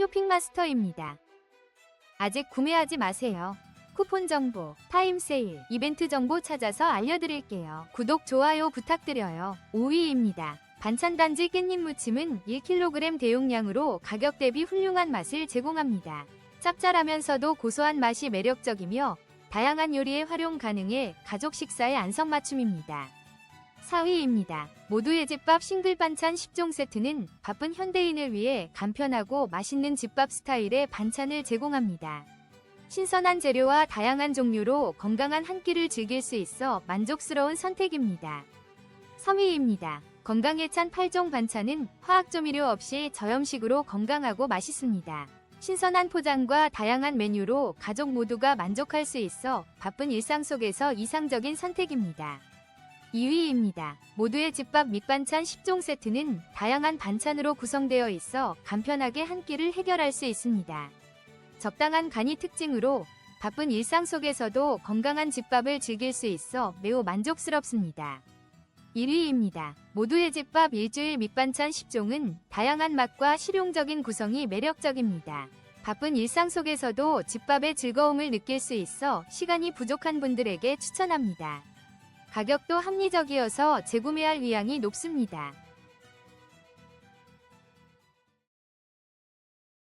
쇼핑마스터입니다. 아직 구매하지 마세요. 쿠폰 정보, 타임 세일, 이벤트 정보 찾아서 알려드릴게요. 구독, 좋아요 부탁드려요. 5위입니다. 반찬단지 깻잎 무침은 1kg 대용량으로 가격 대비 훌륭한 맛을 제공합니다. 짭짤하면서도 고소한 맛이 매력적이며 다양한 요리에 활용 가능해 가족 식사의 안성맞춤입니다. 4위입니다. 모두의 집밥 싱글 반찬 10종 세트는 바쁜 현대인을 위해 간편하고 맛있는 집밥 스타일의 반찬을 제공합니다. 신선한 재료와 다양한 종류로 건강한 한 끼를 즐길 수 있어 만족스러운 선택입니다. 3위입니다. 건강에 찬 8종 반찬은 화학조미료 없이 저염식으로 건강하고 맛있습니다. 신선한 포장과 다양한 메뉴로 가족 모두가 만족할 수 있어 바쁜 일상 속에서 이상적인 선택입니다. 2위입니다. 모두의 집밥 밑반찬 10종 세트는 다양한 반찬으로 구성되어 있어 간편하게 한 끼를 해결할 수 있습니다. 적당한 간이 특징으로 바쁜 일상 속에서도 건강한 집밥을 즐길 수 있어 매우 만족스럽습니다. 1위입니다. 모두의 집밥 일주일 밑반찬 10종은 다양한 맛과 실용적인 구성이 매력적입니다. 바쁜 일상 속에서도 집밥의 즐거움을 느낄 수 있어 시간이 부족한 분들에게 추천합니다. 가격도 합리적이어서 재구매할 의향이 높습니다.